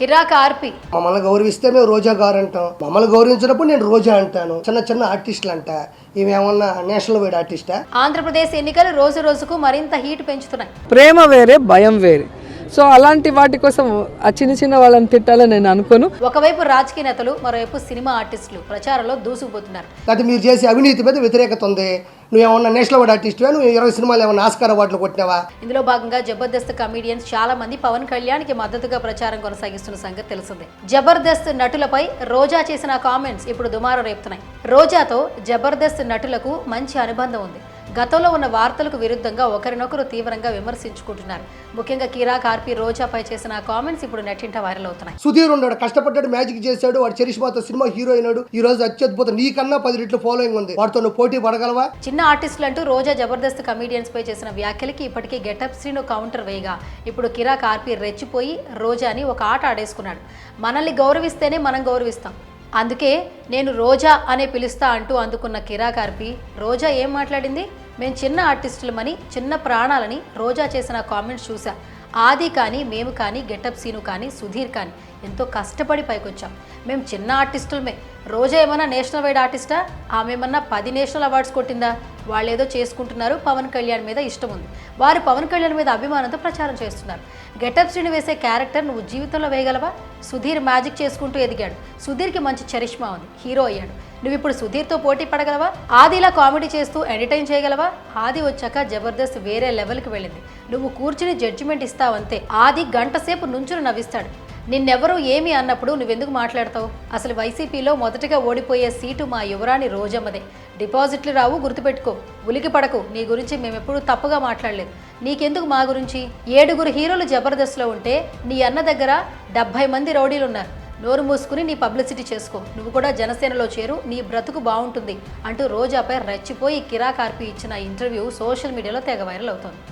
కిరాక్ ఆర్పి. మమ్మల్ని గౌరవిస్తే మేము రోజా గారు అంటాం. మమ్మల్ని గౌరవించినప్పుడు నేను రోజా అంటాను. చిన్న చిన్న ఆర్టిస్టులు అంట ఇవి ఏమన్నా నేషనల్ వైడ్ ఆర్టిస్టా? ఆంధ్రప్రదేశ్ ఎన్నికలు రోజు రోజుకు మరింత హీట్ పెంచుతున్నాయి. ప్రేమ వేరే భయం వేరే. సో అలాంటి వాటి కోసం ఆ చిన్న చిన్న వాళ్ళని తిట్టాలని నేను అనుకోను. ఒకవైపు రాజకీయ నేతలు మరోవైపు సినిమా ఆర్టిస్టులు ప్రచారంలో దూసుకుపోతున్నారు. లేకపోతే మీరు చేసే అవినీతి మీద వ్యతిరేకత ఉంది. నువ్వేమన్నా నేషనల్ వైడ్ ఆర్టిస్ట్వా నువ్వు ఇరవై సినిమాలు ఏమన్నా ఆస్కార్ అవార్డులు కొట్టినావా? ఇందులో భాగంగా జబర్దస్త్ కమీడియన్స్ చాలా మంది పవన్ కళ్యాణ్కి మద్దతుగా ప్రచారం కొనసాగిస్తున్న సంగతి తెలిసిందే. జబర్దస్త్ నటులపై రోజా చేసిన కామెంట్స్ ఇప్పుడు దుమారం రేపుతున్నాయి. రోజాతో జబర్దస్త్ నటులకు మంచి అనుబంధం ఉంది. గతంలో ఉన్న వార్తలకు విరుద్ధంగా ఒకరినొకరు తీవ్రంగా విమర్శించుకుంటున్నారు. ముఖ్యంగా కిరా కార్పి రోజాపై చేసిన కామెంట్స్ ఇప్పుడు నెట్టింట వైరల్ అవుతున్నాయి. సుధీర్ ఉన్నాడు కష్టపడ్డాడు మ్యాజిక్ చేశాడు వాడు చరిష్మాతో సినిమా హీరో అయినాడు. ఈ రోజు అత్యద్భుతం నీకన్నా పది రెట్లు ఫాలోయింగ్ ఉంది. వాడితో నువ్వు పోటీ పడగలవా? చిన్న ఆర్టిస్టులు అంటూ రోజా జబర్దస్త్ కమీడియన్స్ పై చేసిన వ్యాఖ్యలకి ఇప్పటికీ గెటప్ శ్రీను కౌంటర్ వేయగా. ఇప్పుడు కిరా కార్పి రెచ్చిపోయి రోజాని ఒక ఆట ఆడేసుకున్నాడు. మనల్ని గౌరవిస్తేనే మనం గౌరవిస్తాం. అందుకే నేను రోజా అనే పిలుస్తా అంటూ అందుకున్న కిరా కార్పి రోజా ఏం మాట్లాడింది? మేము చిన్న ఆర్టిస్టులమని చిన్న ప్రాణాలని రోజా చేసిన కామెంట్స్ చూసా ఆది కానీ మేము కానీ గెటప్ సీను కానీ సుధీర్ కానీ ఎంతో కష్టపడి పైకొచ్చాం. మేము చిన్న ఆర్టిస్టులమే. రోజా ఏమన్నా నేషనల్ వైడ్ ఆర్టిస్టా? ఆమె ఏమన్నా పది నేషనల్ అవార్డ్స్ కొట్టిందా? వాళ్ళు ఏదో చేసుకుంటున్నారు. పవన్ కళ్యాణ్ మీద ఇష్టం ఉంది. వారు పవన్ కళ్యాణ్ మీద అభిమానంతో ప్రచారం చేస్తున్నారు. గెటప్ శ్రీని వేసే క్యారెక్టర్ నువ్వు జీవితంలో వేయగలవా? సుధీర్ మ్యాజిక్ చేసుకుంటూ ఎదిగాడు. సుధీర్కి మంచి చరిష్మా ఉంది. హీరో అయ్యాడు. నువ్వు ఇప్పుడు సుధీర్తో పోటీ పడగలవా? ఆదిలా కామెడీ చేస్తూ ఎంటర్టైన్ చేయగలవా? ఆది వచ్చాక జబర్దస్త్ వేరే లెవెల్కి వెళ్ళింది. నువ్వు కూర్చుని జడ్జిమెంట్ ఇస్తావంతే. ఆది గంట సేపు నుంచుని నవ్విస్తాడు. నిన్నెవరూ ఏమి అన్నప్పుడు నువ్వెందుకు మాట్లాడతావు? అసలు వైసీపీలో మొదటగా ఓడిపోయే సీటు మా యువరాణి రోజమ్మదే. డిపాజిట్లు రావు గుర్తుపెట్టుకో. ఉలికి పడకు. నీ గురించి మేమెప్పుడూ తప్పుగా మాట్లాడలేదు. నీకెందుకు మా గురించి? ఏడుగురు హీరోలు జబర్దస్త్లో ఉంటే నీ అన్న దగ్గర డెబ్భై మంది రౌడీలు ఉన్నారు నోరు మూసుకుని నీ పబ్లిసిటీ చేసుకో. నువ్వు కూడా జనసేనలో చేరు. నీ బ్రతుకు బాగుంటుంది అంటూ రోజాపై రెచ్చిపోయి కిరాకార్పి ఇచ్చిన ఇంటర్వ్యూ సోషల్ మీడియాలో తెగ వైరల్ అవుతోంది.